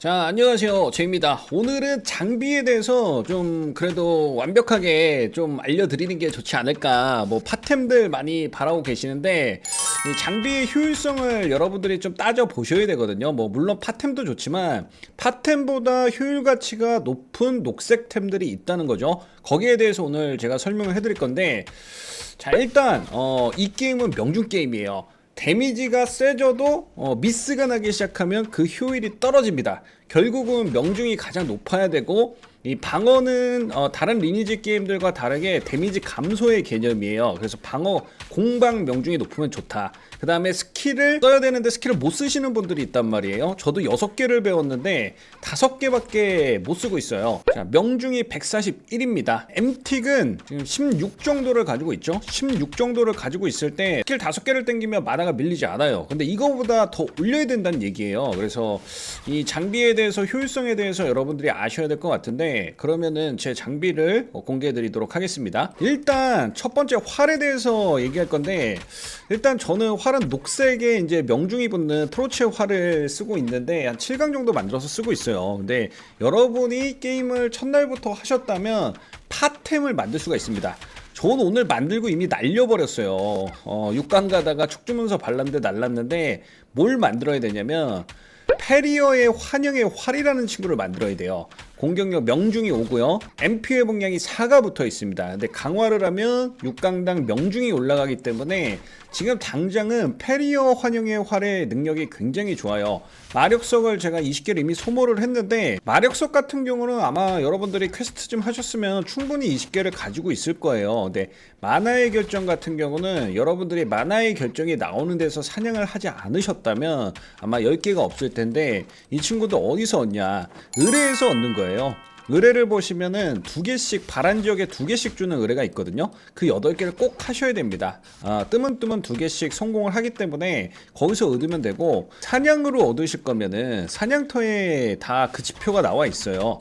자, 안녕하세요. 제입니다. 오늘은 장비에 대해서 좀 그래도 완벽하게 좀 알려드리는 게 좋지 않을까. 뭐, 파템들 많이 바라고 계시는데, 이 장비의 효율성을 여러분들이 좀 따져 보셔야 되거든요. 뭐, 물론 파템도 좋지만, 파템보다 효율 가치가 높은 녹색템들이 있다는 거죠. 거기에 대해서 오늘 제가 설명을 해드릴 건데, 자, 일단, 어, 이 게임은 명중 게임이에요. 데미지가 세져도 어, 미스가 나기 시작하면 그 효율이 떨어집니다. 결국은 명중이 가장 높아야 되고 이 방어는 어, 다른 리니지 게임들과 다르게 데미지 감소의 개념이에요. 그래서 방어 공방 명중이 높으면 좋다. 그 다음에 스킬을 써야 되는데 스킬을 못 쓰시는 분들이 있단 말이에요. 저도 6개를 배웠는데 5개밖에 못 쓰고 있어요. 자, 명중이 141입니다. MT은 지금 16 정도를 가지고 있죠. 16 정도를 가지고 있을 때 스킬 5개를 땡기면 마나가 밀리지 않아요. 근데 이거보다 더 올려야 된다는 얘기예요. 그래서 이 장비에 대해서 효율성에 대해서 여러분들이 아셔야 될 것 같은데 그러면은 제 장비를 공개해 드리도록 하겠습니다. 일단 첫 번째 활에 대해서 얘기할 건데 일단 저는 활은 녹색에 이제 명중이 붙는 트로체 활을 쓰고 있는데 한 7강 정도 만들어서 쓰고 있어요. 근데 여러분이 게임을 첫날부터 하셨다면 파템을 만들 수가 있습니다. 저는 오늘 만들고 이미 날려버렸어요. 어, 6강 가다가 축주문서 발랐는데 날랐는데 뭘 만들어야 되냐면 페리어의 환영의 활이라는 친구를 만들어야 돼요. 공격력 명중이 오고요. MP 회복량이 4가 붙어 있습니다. 근데 강화를 하면 6강당 명중이 올라가기 때문에 지금 당장은 페리어 환영의 활의 능력이 굉장히 좋아요. 마력석을 제가 20개를 이미 소모를 했는데 마력석 같은 경우는 아마 여러분들이 퀘스트 좀 하셨으면 충분히 20개를 가지고 있을 거예요. 근데 만화의 결정 같은 경우는 여러분들이 만화의 결정이 나오는 데서 사냥을 하지 않으셨다면 아마 10개가 없을 텐데 이 친구도 어디서 얻냐? 의뢰에서 얻는 거예요. 의뢰를 보시면은 두 개씩 바란 지역에 두 개씩 주는 의뢰가 있거든요. 그 여덟 개를 꼭 하셔야 됩니다. 아, 뜨문뜨문 두 개씩 성공을 하기 때문에 거기서 얻으면 되고 사냥으로 얻으실 거면은 사냥터에 다 그 지표가 나와 있어요.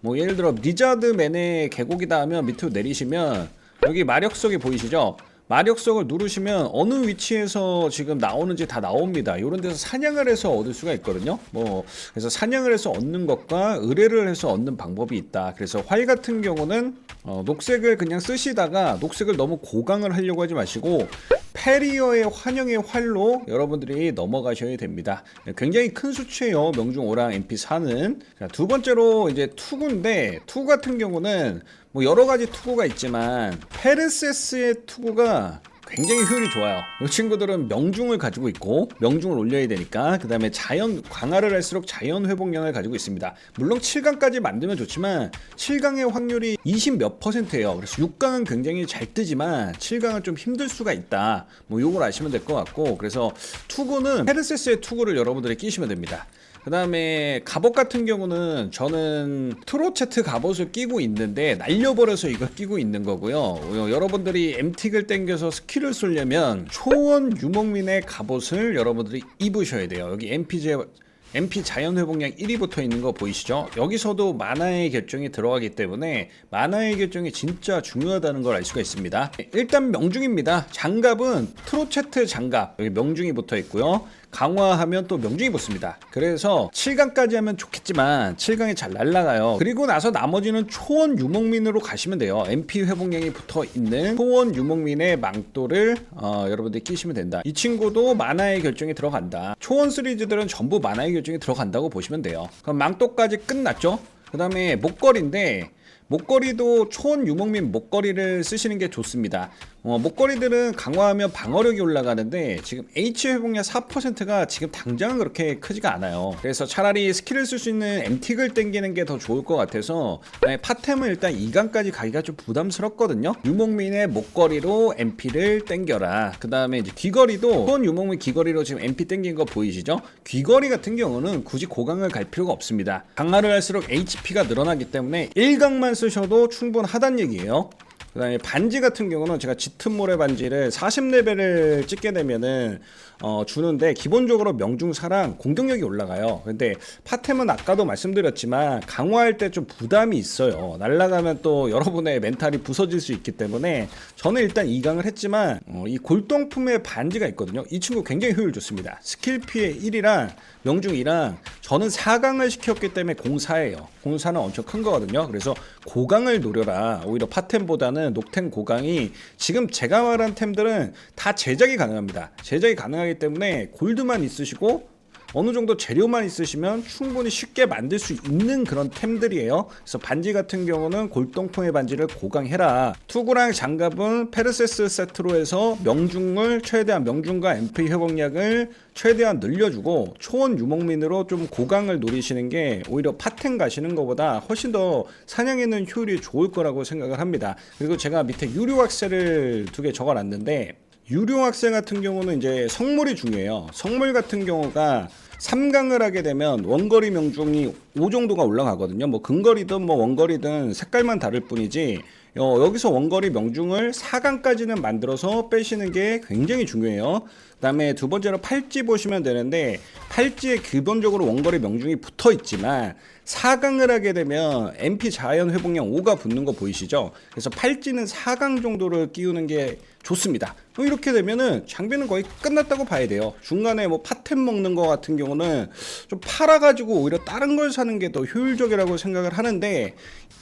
뭐 예를 들어 리자드맨의 계곡이다 하면 밑으로 내리시면 여기 마력석이 보이시죠? 마력석을 누르시면 어느 위치에서 지금 나오는지 다 나옵니다. 이런 데서 사냥을 해서 얻을 수가 있거든요. 뭐 그래서 사냥을 해서 얻는 것과 의뢰를 해서 얻는 방법이 있다. 그래서 활 같은 경우는 어, 녹색을 그냥 쓰시다가 녹색을 너무 고강을 하려고 하지 마시고 페리어의 환영의 활로 여러분들이 넘어가셔야 됩니다. 굉장히 큰 수치예요. 명중 오랑 MP4는. 자, 두 번째로 이제 투구인데 투구 같은 경우는 뭐 여러 가지 투구가 있지만 페르세스의 투구가 굉장히 효율이 좋아요. 이 친구들은 명중을 가지고 있고 명중을 올려야 되니까 그 다음에 자연 강화를 할수록 자연 회복량을 가지고 있습니다. 물론 7강까지 만들면 좋지만 7강의 확률이 20 몇 퍼센트예요. 그래서 6강은 굉장히 잘 뜨지만 7강은 좀 힘들 수가 있다. 뭐 요걸 아시면 될 것 같고 그래서 투구는 페르세스의 투구를 여러분들이 끼시면 됩니다. 그 다음에 갑옷 같은 경우는 저는 트로체트 갑옷을 끼고 있는데 날려버려서 이걸 끼고 있는 거고요. 어, 여러분들이 MT를 땡겨서 스킬을 쏘려면 초원 유목민의 갑옷을 여러분들이 입으셔야 돼요. 여기 MP제 MP 자연 회복량 1이 붙어 있는 거 보이시죠? 여기서도 만화의 결정이 들어가기 때문에 만화의 결정이 진짜 중요하다는 걸 알 수가 있습니다. 일단 명중입니다. 장갑은 트로체트 장갑 여기 명중이 붙어 있고요. 강화하면 또 명중이 붙습니다. 그래서 7강까지 하면 좋겠지만 7강이 잘 날라가요. 그리고 나서 나머지는 초원 유목민으로 가시면 돼요. MP 회복량이 붙어 있는 초원 유목민의 망토를 어, 여러분들이 끼시면 된다. 이 친구도 만화의 결정이 들어간다. 초원 시리즈들은 전부 만화의 결정이 들어간다고 보시면 돼요. 그럼 망토까지 끝났죠? 그 다음에 목걸이인데 목걸이도 초원 유목민 목걸이를 쓰시는 게 좋습니다. 어, 목걸이들은 강화하면 방어력이 올라가는데 지금 H 회복량 4%가 지금 당장은 그렇게 크지가 않아요. 그래서 차라리 스킬을 쓸 수 있는 MT를 땡기는 게 더 좋을 것 같아서 네, 파템은 일단 2강까지 가기가 좀 부담스럽거든요. 유목민의 목걸이로 MP를 땡겨라. 그 다음에 이제 귀걸이도 초원 유목민 귀걸이로 지금 MP 땡긴 거 보이시죠? 귀걸이 같은 경우는 굳이 고강을 갈 필요가 없습니다. 강화를 할수록 HP가 늘어나기 때문에 1강 만 쓰셔도 충분하단 얘기예요. 그 다음에 반지 같은 경우는 제가 짙은 모래 반지를 40레벨을 찍게 되면은 어, 주는데 기본적으로 명중사랑 공격력이 올라가요. 근데 파템은 아까도 말씀드렸지만 강화할 때 좀 부담이 있어요. 날아가면 또 여러분의 멘탈이 부서질 수 있기 때문에 저는 일단 2강을 했지만 어, 이 골동품의 반지가 있거든요. 이 친구 굉장히 효율 좋습니다. 스킬 피해 1이랑 명중 2랑 저는 4강을 시켰기 때문에 공사예요. 공사는 엄청 큰 거거든요. 그래서 고강을 노려라. 오히려 파템보다는 녹템 고강이 지금 제가 말한 템들은 다 제작이 가능합니다. 제작이 가능하기 때문에 골드만 있으시고 어느 정도 재료만 있으시면 충분히 쉽게 만들 수 있는 그런 템들이에요. 그래서 반지 같은 경우는 골동품의 반지를 고강해라. 투구랑 장갑은 페르세스 세트로 해서 명중을 최대한 명중과 MP 회복량을 최대한 늘려주고 초원 유목민으로 좀 고강을 노리시는 게 오히려 파텐 가시는 것보다 훨씬 더 사냥에는 효율이 좋을 거라고 생각을 합니다. 그리고 제가 밑에 유료 학세를 두 개 적어놨는데 유료 학생 같은 경우는 이제 성물이 중요해요. 성물 같은 경우가 3강을 하게 되면 원거리 명중이 5 정도가 올라가거든요. 뭐 근거리든 뭐 원거리든 색깔만 다를 뿐이지 어, 여기서 원거리 명중을 4강까지는 만들어서 빼시는 게 굉장히 중요해요. 그다음에 두 번째로 팔찌 보시면 되는데 팔찌에 기본적으로 원거리 명중이 붙어 있지만 4강을 하게 되면 MP 자연 회복량 5가 붙는 거 보이시죠? 그래서 팔찌는 4강 정도를 끼우는 게 좋습니다. 이렇게 되면은 장비는 거의 끝났다고 봐야 돼요. 중간에 뭐 파템 먹는 거 같은 경우는 좀 팔아가지고 오히려 다른 걸 사는 게 더 효율적이라고 생각을 하는데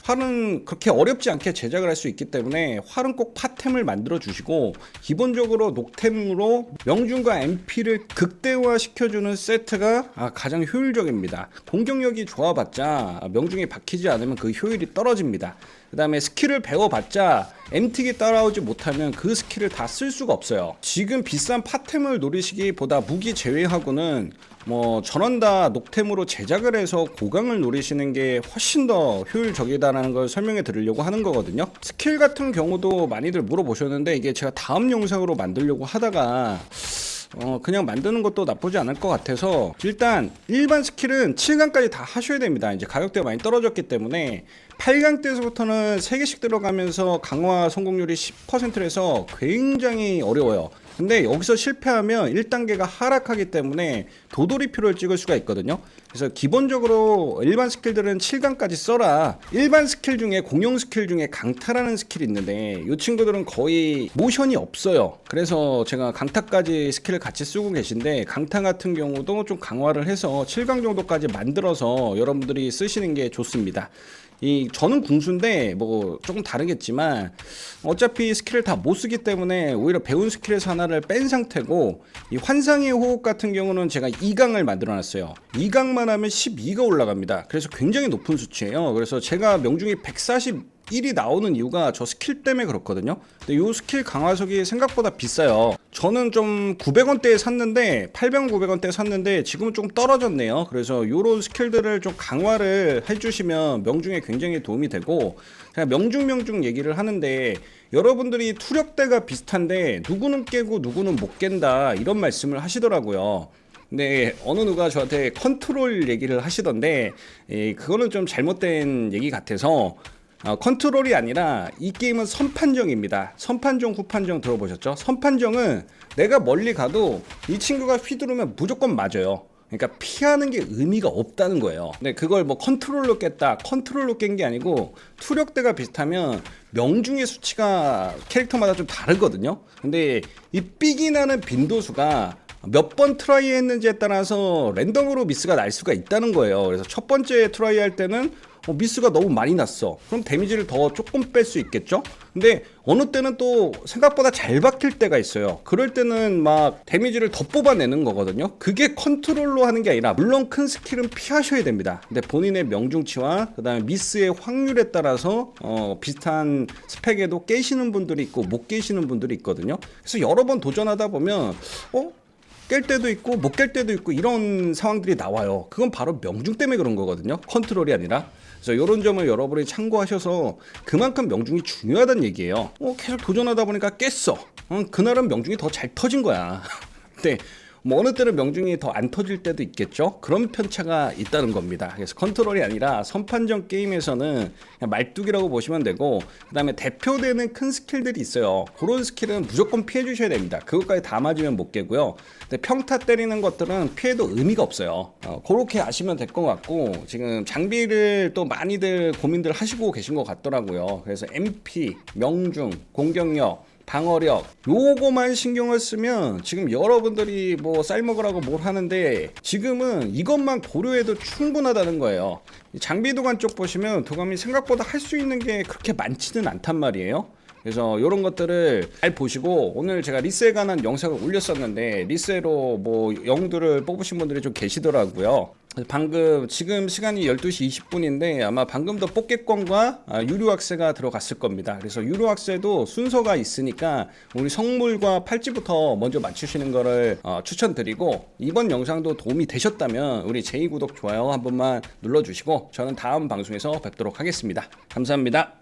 활은 그렇게 어렵지 않게 제작을 할 수 있기 때문에 활은 꼭 파템을 만들어 주시고 기본적으로 녹템으로 명중 과 MP를 극대화 시켜주는 세트가 아, 가장 효율적입니다. 공격력이 좋아봤자 명중이 박히지 않으면 그 효율이 떨어집니다. 그 다음에 스킬을 배워봤자 MT기 따라오지 못하면 그 스킬을 다 쓸 수가 없어요. 지금 비싼 파템을 노리시기보다 무기 제외하고는 뭐 전원 다 녹템으로 제작을 해서 고강을 노리시는 게 훨씬 더 효율적이다라는 걸 설명해 드리려고 하는 거거든요. 스킬 같은 경우도 많이들 물어보셨는데 이게 제가 다음 영상으로 만들려고 하다가 어, 그냥 만드는 것도 나쁘지 않을 것 같아서 일단 일반 스킬은 7강까지 다 하셔야 됩니다. 이제 가격대가 많이 떨어졌기 때문에 8강 때서부터는 3개씩 들어가면서 강화 성공률이 10%에서 굉장히 어려워요. 근데 여기서 실패하면 1단계가 하락하기 때문에 도돌이표를 찍을 수가 있거든요. 그래서 기본적으로 일반 스킬들은 7강까지 써라. 일반 스킬 중에 공용 스킬 중에 강타라는 스킬이 있는데 이 친구들은 거의 모션이 없어요. 그래서 제가 강타까지 스킬을 같이 쓰고 계신데 강타 같은 경우도 좀 강화를 해서 7강 정도까지 만들어서 여러분들이 쓰시는 게 좋습니다. 이 저는 궁수인데 뭐 조금 다르겠지만 어차피 스킬을 다 못 쓰기 때문에 오히려 배운 스킬에서 하나를 뺀 상태고 이 환상의 호흡 같은 경우는 제가 2강을 만들어 놨어요. 2강만 하면 12가 올라갑니다. 그래서 굉장히 높은 수치예요. 그래서 제가 명중이 140 1이 나오는 이유가 저 스킬 때문에 그렇거든요. 근데 이 스킬 강화석이 생각보다 비싸요. 저는 좀 900원대에 샀는데 800원 900원대에 샀는데 지금은 좀 떨어졌네요. 그래서 이런 스킬들을 좀 강화를 해주시면 명중에 굉장히 도움이 되고 제가 명중 명중 얘기를 하는데 여러분들이 투력대가 비슷한데 누구는 깨고 누구는 못 깬다 이런 말씀을 하시더라고요. 네, 어느 누가 저한테 컨트롤 얘기를 하시던데, 에, 그거는 좀 잘못된 얘기 같아서, 어, 컨트롤이 아니라 이 게임은 선판정입니다. 선판정, 후판정 들어보셨죠? 선판정은 내가 멀리 가도 이 친구가 휘두르면 무조건 맞아요. 그러니까 피하는 게 의미가 없다는 거예요. 근데 그걸 뭐 컨트롤로 깼다, 컨트롤로 깬 게 아니고 투력대가 비슷하면 명중의 수치가 캐릭터마다 좀 다르거든요. 근데 이 삑이 나는 빈도수가 몇 번 트라이 했는지에 따라서 랜덤으로 미스가 날 수가 있다는 거예요. 그래서 첫 번째 트라이 할 때는 어, 미스가 너무 많이 났어. 그럼 데미지를 더 조금 뺄 수 있겠죠? 근데 어느 때는 또 생각보다 잘 박힐 때가 있어요. 그럴 때는 막 데미지를 더 뽑아내는 거거든요. 그게 컨트롤로 하는 게 아니라 물론 큰 스킬은 피하셔야 됩니다. 근데 본인의 명중치와 그다음에 미스의 확률에 따라서 어, 비슷한 스펙에도 깨시는 분들이 있고 못 깨시는 분들이 있거든요. 그래서 여러 번 도전하다 보면 어 깰 때도 있고 못 깰 때도 있고 이런 상황들이 나와요. 그건 바로 명중 때문에 그런 거거든요. 컨트롤이 아니라. 그래서 이런 점을 여러분이 참고하셔서 그만큼 명중이 중요하다는 얘기예요. 어, 계속 도전하다 보니까 깼어. 어, 그날은 명중이 더 잘 터진 거야. 근데 뭐 어느 때는 명중이 더 안 터질 때도 있겠죠. 그런 편차가 있다는 겁니다. 그래서 컨트롤이 아니라 선판전 게임에서는 말뚝이라고 보시면 되고 그다음에 대표되는 큰 스킬들이 있어요. 그런 스킬은 무조건 피해 주셔야 됩니다. 그것까지 다 맞으면 못 깨고요. 근데 평타 때리는 것들은 피해도 의미가 없어요. 어, 그렇게 아시면 될 것 같고 지금 장비를 또 많이들 고민들 하시고 계신 것 같더라고요. 그래서 MP, 명중, 공격력 방어력. 요거만 신경을 쓰면 지금 여러분들이 뭐 쌀 먹으라고 뭘 하는데 지금은 이것만 고려해도 충분하다는 거예요. 이 장비 도관 쪽 보시면 도감이 생각보다 할 수 있는 게 그렇게 많지는 않단 말이에요. 그래서 이런 것들을 잘 보시고 오늘 제가 리스에 관한 영상을 올렸었는데 리스로 뭐 영들을 뽑으신 분들이 좀 계시더라고요. 방금 지금 시간이 12시 20분인데 아마 방금도 뽑기권과 아, 유료 학세가 들어갔을 겁니다. 그래서 유료 학세도 순서가 있으니까 우리 성물과 팔찌부터 먼저 맞추시는 거를 어, 추천드리고 이번 영상도 도움이 되셨다면 우리 제2 구독 좋아요 한 번만 눌러주시고 저는 다음 방송에서 뵙도록 하겠습니다. 감사합니다.